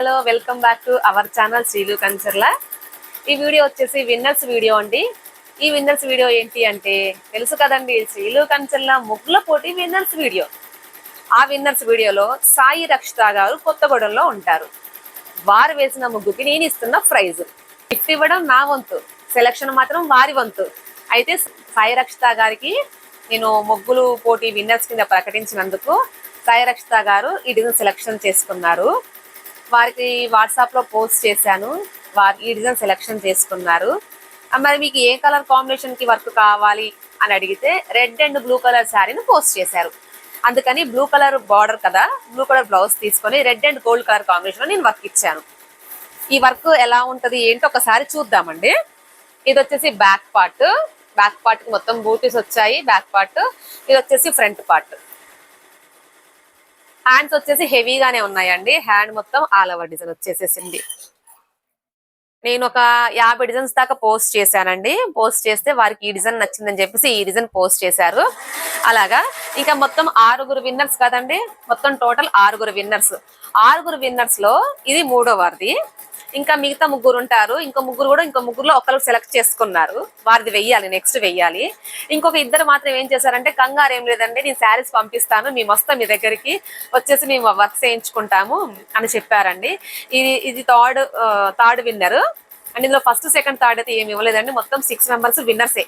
Hello welcome back to our channel Srilu Kancharla ఈ video వచ్చేసి winners video అండి. ఈ విన్నర్స్ వీడియో ఏంటి అంటే తెలుసు కదండి శ్రీలు కన్సర్ల ముగ్గుల పోటీ విన్నర్స్ వీడియో. ఆ విన్నర్స్ వీడియోలో సాయి రక్షిత గారు కొత్తగూడెంలో ఉంటారు. వారు వేసిన ముగ్గుకి నేను ఇస్తున్న ప్రైజ్. గిఫ్ట్ ఇవ్వడం నా వంతు. సెలక్షన్ మాత్రం వారి వంతు. అయితే సాయి రక్షిత గారికి నేను ముగ్గులు పోటీ విన్నర్స్ కింద ప్రకటించినందుకు సాయి రక్షిత గారు ఈ డిజైన్ సెలెక్షన్ చేసుకున్నారు. వారికి వాట్సాప్లో పోస్ట్ చేశాను. వారు ఈ డిజైన్ సెలెక్షన్ చేసుకున్నారు. మరి మీకు ఏ కలర్ కాంబినేషన్కి వర్క్ కావాలి అని అడిగితే రెడ్ అండ్ బ్లూ కలర్ శారీని పోస్ట్ చేశారు. అందుకని బ్లూ కలర్ బార్డర్ కదా బ్లూ కలర్ బ్లౌజ్ తీసుకొని red and gold colour combination నేను వర్క్ ఇచ్చాను. ఈ వర్క్ ఎలా ఉంటది ఏంటో ఒకసారి చూద్దామండి. ఇది వచ్చేసి బ్యాక్ పార్ట్ బ్యాక్ పార్ట్కి మొత్తం బూటీస్ వచ్చాయి. బ్యాక్ పార్ట్ ఇది వచ్చేసి ఫ్రంట్ పార్ట్ హ్యాండ్స్ వచ్చేసి హెవీగానే ఉన్నాయండి. హ్యాండ్ మొత్తం ఆల్ ఓవర్ డిజైన్ వచ్చేసేసింది. నేను ఒక యాభై డిజైన్స్ దాకా పోస్ట్ చేశానండి. పోస్ట్ చేస్తే వారికి ఈ డిజైన్ నచ్చిందని చెప్పేసి ఈ డిజైన్ పోస్ట్ చేశారు. అలాగా ఇంకా మొత్తం ఆరుగురు విన్నర్స్ కదండి. మొత్తం టోటల్ ఆరుగురు విన్నర్స్ ఆరుగురు విన్నర్స్లో ఇది మూడో వారిది ఇంకా మిగతా ముగ్గురు ఉంటారు. ఇంకో ముగ్గురు కూడా ఇంకో ముగ్గురులో ఒకరు సెలెక్ట్ చేసుకున్నారు. వారిది వెయ్యాలి నెక్స్ట్ వెయ్యాలి. ఇంకొక ఇద్దరు మాత్రం ఏం చేశారంటే కంగారు ఏం లేదండి నేను శారీస్ పంపిస్తాను మేము వస్తాం మీ దగ్గరికి వచ్చేసి మేము వర్క్ చేయించుకుంటాము అని చెప్పారండి. ఇది ఇది థర్డ్ థర్డ్ విన్నర్ అండ్ ఇందులో ఫస్ట్ సెకండ్ థర్డ్ అయితే ఏమి ఇవ్వలేదండి. మొత్తం సిక్స్ మెంబర్స్ విన్నర్సే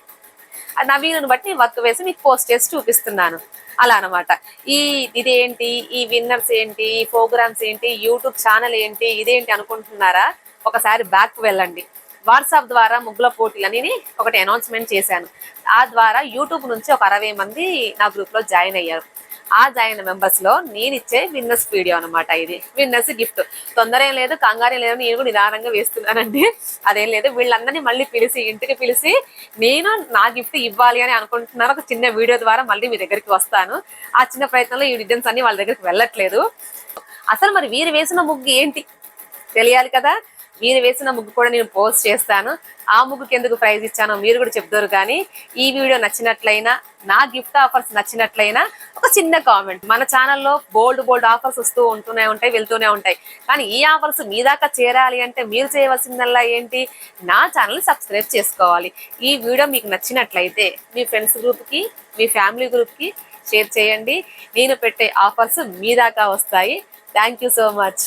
నవీను బట్టి వర్క్ వేసి మీకు పోస్ట్ చేసి చూపిస్తున్నాను. అలా అన్నమాట. ఈ ఇదేంటి? ఈ విన్నర్స్ ఏంటి? ఈ ప్రోగ్రామ్స్ ఏంటి? యూట్యూబ్ ఛానల్ ఏంటి? ఇదేంటి అనుకుంటున్నారా? ఒకసారి బ్యాక్ వెళ్ళండి. వాట్సాప్ ద్వారా ముగ్గుల పోటీలని ఒకటి అనౌన్స్మెంట్ చేశాను. ఆ ద్వారా యూట్యూబ్ నుంచి ఒక అరవై మంది నా గ్రూప్లో జాయిన్ అయ్యారు. ఆ జాయిన్ మెంబర్స్లో నేను ఇచ్చే విన్నర్స్ వీడియో అనమాట ఇది. విన్నర్స్ గిఫ్ట్ తొందర ఏం లేదు కంగారు లేదు నేను కూడా నిదానంగా వేస్తున్నానండి. అదేం లేదు వీళ్ళందరినీ మళ్ళీ పిలిచి ఇంటికి పిలిచి నేను నా గిఫ్ట్ ఇవ్వాలి అని అనుకుంటున్నారు. ఒక చిన్న వీడియో ద్వారా మళ్ళీ మీ దగ్గరికి వస్తాను. ఆ చిన్న ప్రయత్నంలో ఈ డిజైన్స్ అన్ని వాళ్ళ దగ్గరికి వెళ్ళట్లేదు. అసలు మరి వీరు వేసిన ముగ్గు ఏంటి? తెలియాలి కదా. మీరు వేసిన ముగ్గు కూడా నేను పోస్ట్ చేస్తాను. ఆ ముగ్గుకి ఎందుకు ప్రైజ్ ఇచ్చానో మీరు కూడా చెప్తారు కానీ ఈ వీడియో నచ్చినట్లయినా నా గిఫ్ట్ ఆఫర్స్ నచ్చినట్లయినా ఒక చిన్న కామెంట్ మన ఛానల్లో బోల్డ్ బోల్డ్ ఆఫర్స్ వస్తూ ఉంటూనే ఉంటాయి వెళ్తూనే ఉంటాయి. కానీ ఈ ఆఫర్స్ మీ దాకా చేరాలి అంటే మీరు చేయవలసిందల్లా ఏంటి? నా ఛానల్ సబ్స్క్రైబ్ చేసుకోవాలి. ఈ వీడియో మీకు నచ్చినట్లయితే మీ ఫ్రెండ్స్ గ్రూప్కి మీ ఫ్యామిలీ గ్రూప్కి షేర్ చేయండి. నేను పెట్టే ఆఫర్స్ మీ దాకా వస్తాయి. Thank you so much